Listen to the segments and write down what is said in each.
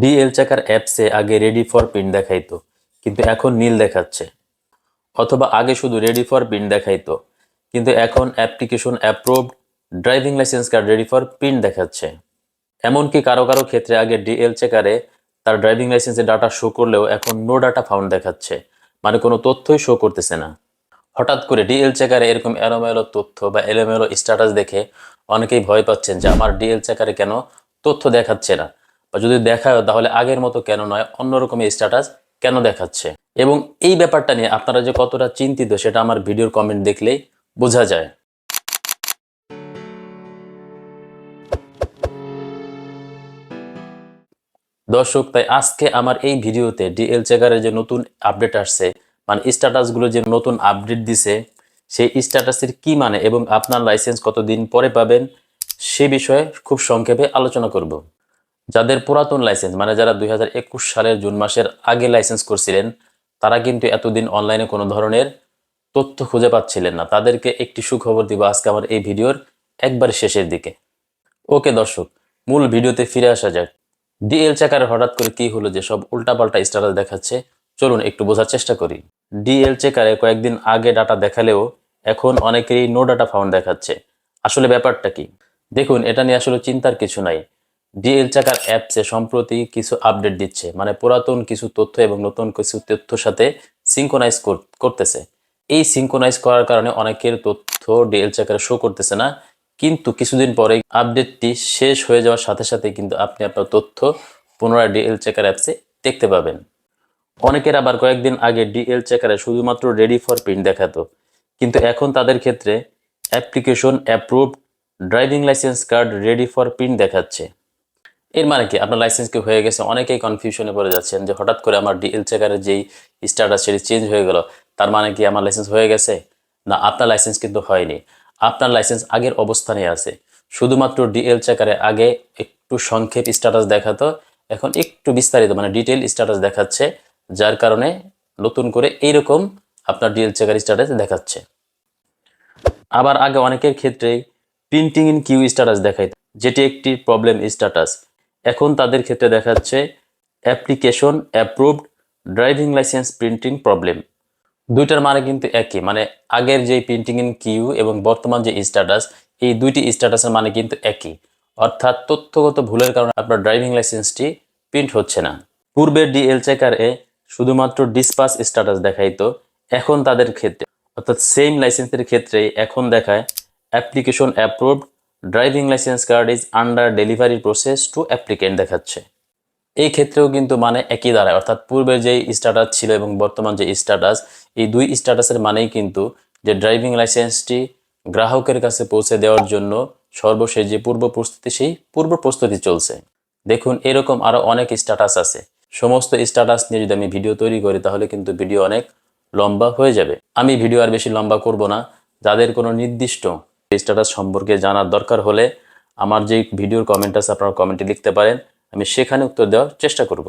DL checker অ্যাপসে আগে ready for print দেখাইতো, কিন্তু এখন নীল দেখাচ্ছে। অথবা আগে শুধু রেডি ফর প্রিন্ট দেখাইতো, কিন্তু এখন application approved driving licence card ready for print দেখাচ্ছে। এমনকি কারও কারও ক্ষেত্রে আগে ডিএল চেকারে তার ড্রাইভিং লাইসেন্সের ডাটা শো করলেও এখন নো ডাটা ফাউন্ড দেখাচ্ছে মানে কোনো তথ্যই শো করতেছে না। হঠাৎ করে ডিএল চেকারে এরকম এলোমেলো তথ্য বা এলোমেলো স্ট্যাটাস দেখে অনেকেই ভয় পাচ্ছেন যে আমার ডিএল চেকারে কেন তথ্য দেখাচ্ছে না। বা যদি দেখায় তাহলে আগের মতো কেন নয় অন্যরকম স্ট্যাটাস কেন দেখাচ্ছে? এবং এই ব্যাপারটা নিয়ে আপনারা যে কতটা চিন্তিত, সেটা আমার ভিডিওর কমেন্ট দেখলেই বোঝা যায়। দর্শক, তাই আজকে আমার এই ভিডিওতে ডিএল চেকারের যে নতুন আপডেট আসছে মানে স্ট্যাটাসগুলো যে নতুন আপডেট দিছে, সেই স্ট্যাটাসের কি মানে এবং আপনার লাইসেন্স কতদিন পরে পাবেন, সে বিষয়ে খুব সংক্ষেপে আলোচনা করব। যাদের পুরাতন লাইসেন্স মানে যারা দুই হাজার একুশ সালের জুন মাসের আগে লাইসেন্স করছিলেন, তারা কিন্তু এতদিন অনলাইনে কোনো ধরনের তথ্য খুঁজে পাচ্ছিলেন না। তাদেরকে একটি সুখবর দিব আজকে আমার এই ভিডিওর একবার শেষের দিকে। ওকে দর্শক, মূল ভিডিওতে ফিরে আসা যাক। ডিএল চেকারে হঠাৎ করে কি হলো যে সব উল্টাপাল্টা স্ট্যাটাস দেখাচ্ছে, চলুন একটু বোঝার চেষ্টা করি। ডিএল চেকারে কয়েকদিন আগে ডাটা দেখালেও এখন অনেকেরই নো ডাটা ফাউন্ড দেখাচ্ছে। আসলে ব্যাপারটা কি? দেখুন, এটা নিয়ে আসলে চিন্তার কিছু নাই। ডিএল চাকার অ্যাপসে সম্প্রতি কিছু আপডেট দিচ্ছে মানে পুরাতন কিছু তথ্য এবং নতুন কিছু তথ্যর সাথে সিঙ্কোনাইজ করতেছে। এই সিঙ্কোনাইজ করার কারণে অনেকের তথ্য ডিএল চাকারে শো করতেছে না, কিন্তু কিছুদিন পরে আপডেটটি শেষ হয়ে যাওয়ার সাথে সাথে কিন্তু আপনি আপনার তথ্য পুনরায় ডিএল চেকার অ্যাপসে দেখতে পাবেন। অনেকের আবার কয়েকদিন আগে ডিএল চেকারে শুধুমাত্র রেডি ফর প্রিন্ট দেখাতো, কিন্তু এখন তাদের ক্ষেত্রে application approved driving licence card ready for print দেখাচ্ছে। এর মানে কি? আপনার লাইসেন্স কি হয়ে গেছে? অনেকেই কনফিউশনে পড়ে যাচ্ছেন যে হঠাৎ করে আমার ডিএল চেকারের যেই স্ট্যাটাস সেটি চেঞ্জ হয়ে গেল, তার মানে কি আমার লাইসেন্স হয়ে গেছে? না, আপনার লাইসেন্স কিন্তু হয়নি। আপনার লাইসেন্স আগের অবস্থানে আছে। শুধুমাত্র ডিএল চেকারে আগে একটু সংক্ষেপ স্ট্যাটাস দেখাতো, এখন একটু বিস্তারিত মানে ডিটেল স্ট্যাটাস দেখাচ্ছে, যার কারণে নতুন করে এইরকম আপনার ডিএল চেকার স্ট্যাটাস দেখাচ্ছে। আবার আগে অনেকের ক্ষেত্রেই প্রিন্টিং ইন কিউ স্ট্যাটাস দেখাইত, যেটি একটি প্রবলেম স্ট্যাটাস এখন তাদের ক্ষেত্রে দেখাচ্ছে application approved driving licence printing problem দুইটার মানে কিন্তু একই মানে আগের যে প্রিন্টিং ইন কিউ এবং বর্তমান যে স্ট্যাটাস এই দুইটি স্ট্যাটাসের মানে কিন্তু একই। অর্থাৎ তথ্যগত ভুলের কারণে আপনার ড্রাইভিং লাইসেন্সটি প্রিন্ট হচ্ছে না। পূর্বের ডিএল চেকারে শুধুমাত্র ডিসপাস স্ট্যাটাস দেখাইতো, এখন তাদের ক্ষেত্রে, অর্থাৎ সেম লাইসেন্সের ক্ষেত্রে এখন দেখায় application approved driving licence card is under delivery process to applicant দেখাচ্ছে। এই ক্ষেত্রেও কিন্তু মানে একই দাঁড়ায়, অর্থাৎ পূর্বের যে স্ট্যাটাস ছিল এবং বর্তমান যে স্ট্যাটাস এই দুই স্ট্যাটাসের মানেই কিন্তু যে ড্রাইভিং লাইসেন্সটি গ্রাহকের কাছে পৌঁছে দেওয়ার জন্য সর্বশেষ যে পূর্ব প্রস্তুতি, সেই পূর্ব প্রস্তুতি চলছে। দেখুন, এরকম আরও অনেক স্ট্যাটাস আছে। সমস্ত স্ট্যাটাস নিয়ে যদি আমি ভিডিও তৈরি করি, তাহলে কিন্তু ভিডিও অনেক লম্বা হয়ে যাবে। আমি ভিডিও আর বেশি লম্বা করব না। যাদের কোনো নির্দিষ্ট স্ট্যাটাস সম্পর্কে জানার দরকার হলে আমার যে ভিডিওর কমেন্ট আছে আপনারা কমেন্টে লিখতে পারেন। আমি সেখানে উত্তর দেওয়ার চেষ্টা করব।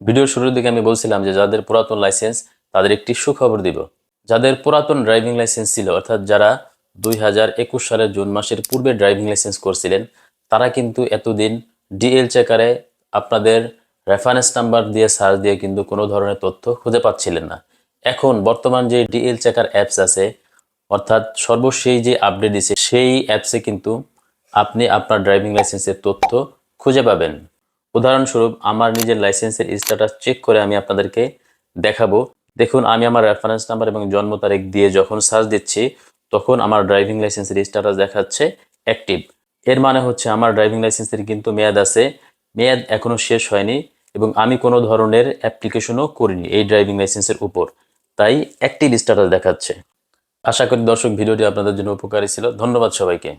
ভিডিওর শুরুর দিকে আমি বলছিলাম যে যাদের পুরাতন লাইসেন্স তাদের একটি সুখবর দিব। যাদের পুরাতন ড্রাইভিং লাইসেন্স ছিল, অর্থাৎ যারা দুই হাজার একুশ সালের জুন মাসের পূর্বে ড্রাইভিং লাইসেন্স করছিলেন, তারা কিন্তু এতদিন ডিএল চেকারে আপনাদের রেফারেন্স নাম্বার দিয়ে সার্চ দিয়ে কিন্তু কোনো ধরনের তথ্য খুঁজে পাচ্ছিলেন না। এখন বর্তমান যে ডিএল চেকার অ্যাপস আছে অর্থাৎ সর্বশেষ যে আপডেট দিছে, সেই অ্যাপসে কিন্তু আপনি আপনার ড্রাইভিং লাইসেন্সের তথ্য খুঁজে পাবেন। উদাহরণস্বরূপ, আমার নিজের লাইসেন্সের স্ট্যাটাস চেক করে আমি আপনাদেরকে দেখাবো। দেখুন, আমি আমার রেফারেন্স নাম্বার এবং জন্ম তারিখ দিয়ে যখন সার্চ দিচ্ছি, তখন আমার ড্রাইভিং লাইসেন্সের স্ট্যাটাস দেখাচ্ছে অ্যাক্টিভ এর মানে হচ্ছে আমার ড্রাইভিং লাইসেন্সের কিন্তু মেয়াদ আছে, মেয়াদ এখনও শেষ হয়নি এবং আমি কোনো ধরনের অ্যাপ্লিকেশনও করিনি এই ড্রাইভিং লাইসেন্সের উপর। তাই অ্যাক্টিভ স্ট্যাটাস দেখাচ্ছে। আশা করি দর্শক ভিডিওটি আপনাদের জন্য উপকারী ছিল। ধন্যবাদ সবাইকে।